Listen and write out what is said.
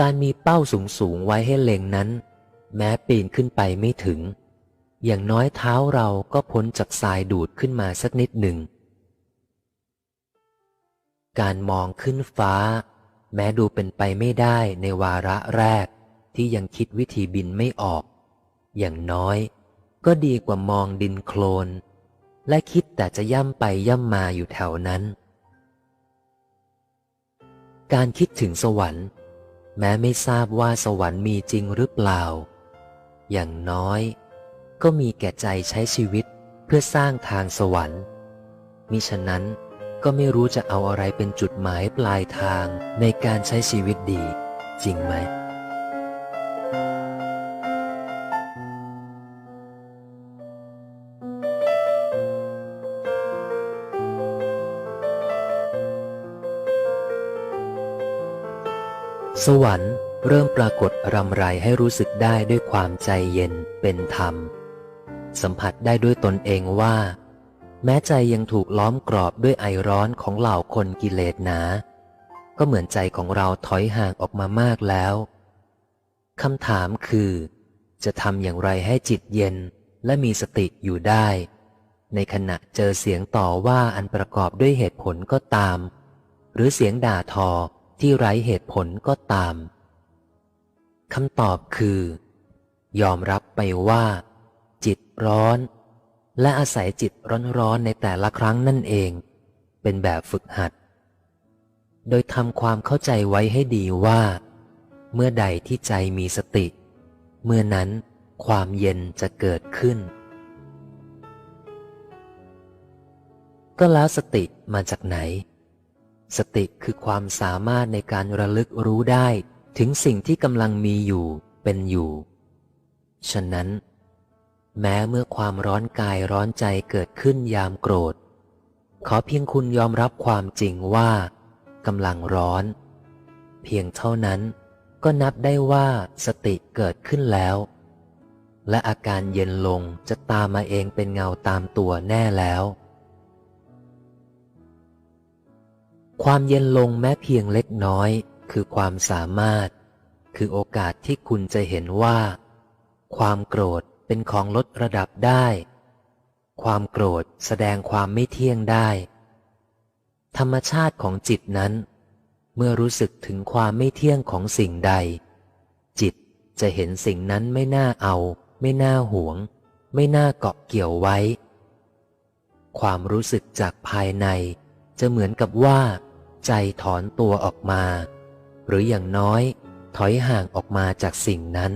การมีเป้าสูงสูงๆไว้ให้เล็งนั้น แม้ปีนขึ้นไปไม่ถึง อย่างน้อยเท้าเราก็พ้นจากทรายดูดขึ้นมาสักนิดหนึ่ง การมองขึ้นฟ้า แม้ดูเป็นไปไม่ได้ในวาระแรกที่ยังคิดวิธีบินไม่ออก อย่างน้อย ก็ดีกว่ามองดินโคลน และคิดแต่จะย่ำไปย่ำมาอยู่แถวนั้น การคิดถึงสวรรค์ แม้ไม่ทราบว่าสวรรค์มีจริงหรือเปล่า อย่างน้อย ก็มีแก่ใจใช้ชีวิตเพื่อสร้างทางสวรรค์ มิฉะนั้นก็ไม่รู้จะเอาอะไรเป็นจุดหมายปลายทางในการใช้ชีวิตดี จริงไหม สวรรค์เริ่มปรากฏรำไรให้รู้สึกได้ด้วยความใจเย็นเป็นธรรม สัมผัสได้ด้วยตนเองว่า แม้ใจยังถูกล้อมกรอบด้วยไอร้อนของเหล่าคนกิเลสหนา ก็เหมือนใจของเราถอยห่างออกมามากแล้วคำถามคือ จะทำอย่างไรให้จิตเย็นและมีสติอยู่ได้ ในขณะเจอเสียงต่อว่าอันประกอบด้วยเหตุผลก็ตาม หรือเสียงด่าทอ ที่ไร้เหตุผลก็ตามคำตอบคือ ยอมรับไปว่า จิตร้อน และอาศัยจิตร้อนๆในแต่ละครั้งนั่นเอง เป็นแบบฝึกหัด โดยทำความเข้าใจไว้ให้ดีว่า เมื่อใดที่ใจมีสติ เมื่อนั้นความเย็นจะเกิดขึ้น ก็แล้วสติมาจากไหน สติคือความสามารถในการระลึกรู้ได้ถึงสิ่งที่กำลังมีอยู่เป็นอยู่ ฉะนั้น แม้เมื่อความร้อนกายร้อนใจเกิดขึ้นยามโกรธ ขอเพียงคุณยอมรับความจริงว่ากำลังร้อน เพียงเท่านั้นก็นับได้ว่าสติเกิดขึ้นแล้ว และอาการเย็นลงจะตามมาเองเป็นเงาตามตัวแน่แล้ว ความเย็นลงแม้เพียงเล็กน้อย คือความสามารถ คือโอกาสที่คุณจะเห็นว่า ความโกรธเป็นของลดระดับได้ ความโกรธแสดงความไม่เที่ยงได้ ธรรมชาติของจิตนั้น เมื่อรู้สึกถึงความไม่เที่ยงของสิ่งใด จิตจะเห็นสิ่งนั้นไม่น่าเอา ไม่น่าหวง ไม่น่าเกาะเกี่ยวไว้ ความรู้สึกจากภายในจะเหมือนกับว่า ใจถอนตัวออกมา หรืออย่างน้อยถอยห่างออกมาจากสิ่งนั้น